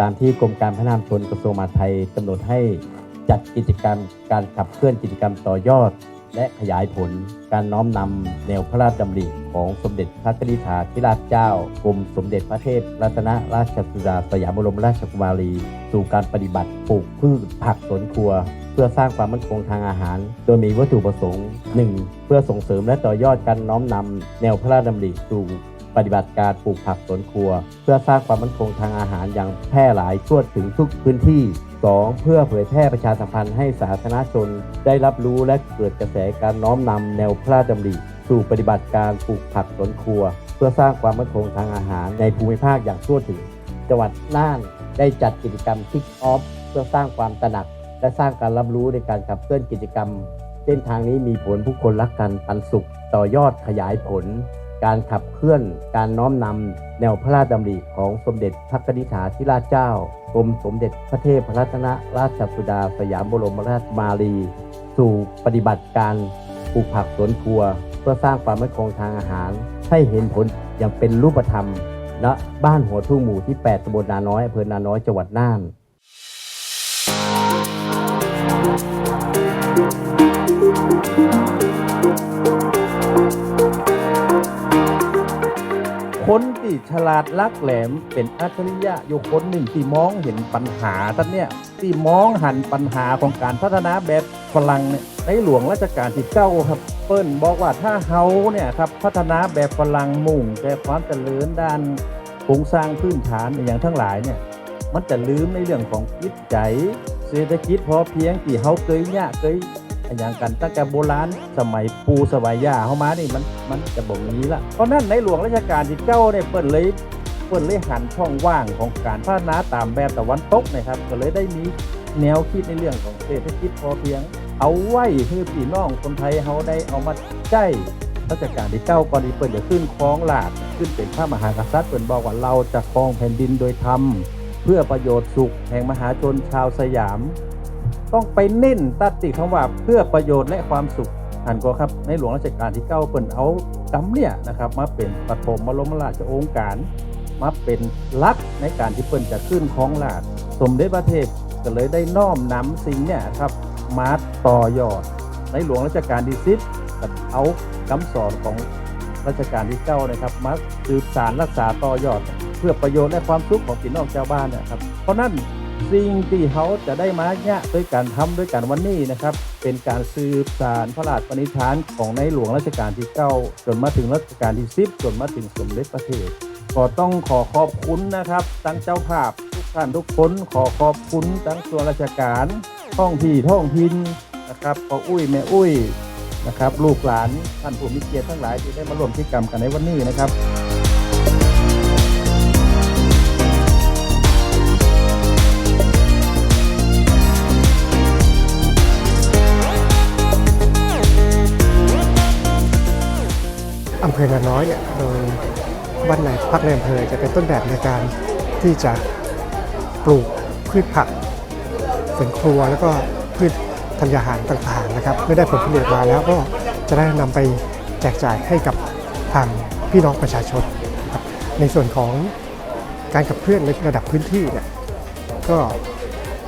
ตามที่กรมการพัฒนาชุมชนกระทรวงมหาดไทยกำหนดให้จัดกิจกรรมการขับเคลื่อนกิจกรรมต่อยอด และขยายผลการน้อมนำแนวพระราชดำริของสมเด็จพระกนิษฐาธิราชเจ้ากรมสมเด็จพระเทพรัตนราชสุดาสยามบรมราชกุมารี สู่การปฏิบัติปลูกพืชผักสวนครัว เพื่อสร้างความมั่นคงทางอาหาร โดยมีวัตถุประสงค์ 1. เพื่อส่งเสริมและต่อยอดการน้อมนำแนวพระราชดำริสู่ ปฏิบัติการปลูกผักสวนครัว เพื่อสร้างความมั่นคงทางอาหารอย่างแพร่หลายทั่วถึงทุกพื้นที่ 2. เพื่อเผยแพร่ประชาสัมพันธ์ให้สาธารณชน ได้รับรู้และเกิดกระแสการน้อมนำแนวพระราชดำริสู่ปฏิบัติการปลูกผักสวนครัว เพื่อสร้างความมั่นคงทางอาหารในภูมิภาคอย่างทั่วถึง จังหวัดน่านได้จัดกิจกรรม Kick Off เพื่อสร้างความตระหนัก และสร้างการรับรู้ในการขับเคลื่อนกิจกรรม เส้นทางนี้มีผลผู้คนรักกันปันสุข ต่อยอดขยายผล การขับเคลื่อนการน้อมนำแนวพระราชดำริของสมเด็จพระนิธิาธิราชเจ้ากรมสมเด็จพระเทพรัตนราชสุดาสยามบรมราชกุมารี สู่ปฏิบัติการปลูกผักสวนครัว เพื่อสร้างความมั่นคงทางอาหาร ให้เห็นผลอย่างเป็นรูปธรรมณบ้านหัวทุ่งหมู่ที่ 8ตำบลนาน้อยอำเภอนาน้อยจังหวัดน่าน ที่ฉลาดลักแหลมเป็นอัจฉริยะอยู่คนหนึ่งที่มองเห็นปัญหาท่านเนี่ยที่มองหันปัญหาของการพัฒนาแบบฝรั่งเนี่ยในหลวงรัชกาลที่เก้าครับเปิ้ลบอกว่าถ้าเฮาเนี่ยครับพัฒนาแบบฝรั่งมุ่งแต่ความเจริญด้านโครงสร้างพื้นฐานอย่างทั้งหลายเนี่ยมันจะลืมในเรื่องของจิตใจ เศรษฐกิจพอเพียงที่เฮาเคยเนี่ยเคย อย่างกันตั้งแต่โบราณสมัยปูสมัยย่าเข้ามานี่มันมันจะบ่มีละเพราะนั้นในหลวงรัชกาลที่เก้าเนี่ยเปิดเลยเปิดเลยหันช่องว่างของการพัฒนาตามแบบตะวันตกนะครับ ก็เลยได้มีแนวคิดในเรื่องของเศรษฐกิจพอเพียง เอาไว้ให้พี่น้องคนไทยเขาได้เอามาใช้รัชกาลที่เก้าก่อนที่เปิดจะขึ้นครองราชย์ขึ้นเป็นพระมหากษัตริย์เปิดบอกว่าเราจะครองแผ่นดินโดยธรรมเพื่อประโยชน์สุขแห่งมหาชนชาวสยาม ต้องไปเน้นตัดติคำว่าเพื่อประโยชน์และความสุขอ่านก็ครับในหลวงรัชกาลที่เก้าเปิ่นเอากำเนี่ยนะครับมาเป็นปฐมบรมราชโองการมาเป็นลักในการที่เปิ่นจะขึ้นของราชสมเด็จพระเทพก็เลยได้น้อมนำสิ่งเนี่ยครับมาต่อยอด ในหลวงรัชกาลที่สิบเอาคำสอนของรัชกาลที่เก้านะครับมาสืบสารรักษาต่อยอด เพื่อประโยชน์และความสุขของพี่น้องชาวบ้านเนะครับเพราะนั้น สิ่งที่เขาจะได้มาเนี่ยด้วยการทำด้วยกันวันนี้นะครับ เป็นการสืบสารพระราชปณิธานของในหลวงรัชกาลที่9จนมาถึงรัชกาลที่10จนมาถึงสมเด็จพระเทพก็ต้องขอขอบคุณนะครับทั้งเจ้าภาพทุกท่านทุกคนขอขอบคุณทั้งส่วนราชการท้องที่ท้องถิ่นนะครับพ่ออุ้ยแม่อุ้ยนะครับ ลูกหลานท่านผู้มีเกียรติทั้งหลายที่ได้มาร่วมกิจกรรมกันในวันนี้นะครับ ภอนาน้อยเนี่ยโดยบ้านในพักในอำเภอจะเป็นต้นแบบในการที่จะปลูกพืชผักสวนครัวแล้วก็พืชธัญญาหารต่างๆนะครับเมื่อได้ผลผลิตมาแล้วก็จะได้นำไปแจกจ่ายให้กับทางพี่น้องประชาชนนะครับในส่วนของการขับเคลื่อนในระดับพื้นที่เนี่ยก็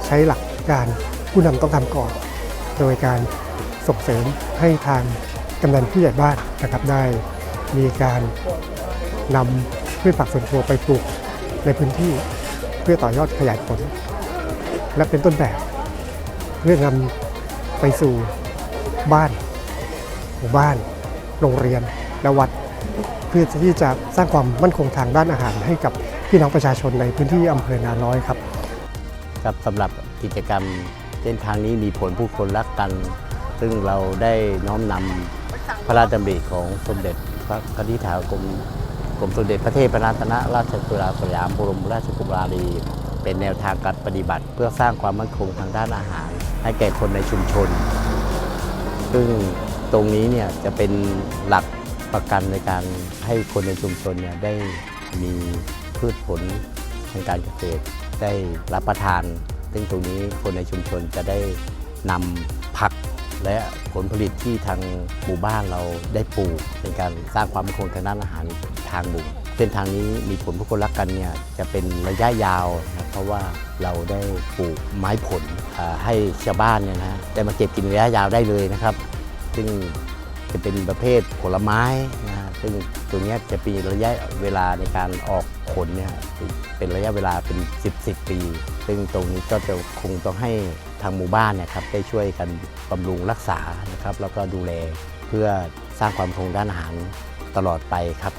ใช้หลักการผู้นำต้องทำก่อน โดยการส่งเสริมให้ทางกำนันผู้ใหญ่บ้านนะครับได้ มีการนำพืชผักสวนครัวไปปลูกในพื้นที่เพื่อต่อยอดขยายผล และเป็นต้นแบบเพื่อนำไปสู่บ้านหมู่บ้าน โรงเรียนและวัด เพื่อที่จะสร้างความมั่นคงทางด้านอาหารให้กับพี่น้องประชาชนในพื้นที่อำเภอนาน้อยครับครับสำหรับกิจกรรมเส้นทางนี้มีผลผู้คนรักกัน ซึ่งเราได้น้อมนำพระราชดำริของสมเด็จ พระกนิษฐากรมกรมสมเด็จพระเทพรัตนราชสุดาสยามบรมราชกุมารี เป็นแนวทางการปฏิบัติ เพื่อสร้างความมั่นคงทางด้านอาหาร ให้แก่คนในชุมชน ซึ่งตรงนี้เนี่ยจะเป็นหลักประกันในการให้คนในชุมชนเนี่ยได้มีพืชผลทางการเกษตร ได้รับประทาน ซึ่งตรงนี้คนในชุมชนจะได้นำ และผลผลิตที่ทางหมู่บ้านเราได้ปลูกเป็นการสร้างความมั่นคงทางด้านอาหารทางหมู่เส้นทางนี้มีผลผู้คนรักกันเนี่ยจะเป็นระยะยาวนะเพราะว่าเราได้ปลูกไม้ผลให้ชาวบ้านเนี่ยนะได้มาเก็บกินระยะยาวได้เลยนะครับ ซึ่งจะเป็นประเภทผลไม้นะซึ่งตัวนี้จะมีระยะเวลาในการออกผลเนี่ยเป็นระยะเวลาเป็น 10 10ปี ซึ่งตรงนี้ก็จะคงต้องให้ ทางหมู่บ้านเนะครับได้ช่วยกันบำรุงรักษานะครับ แล้วก็ดูแลเพื่อสร้างความคงด้านอาหารตลอดไปครับ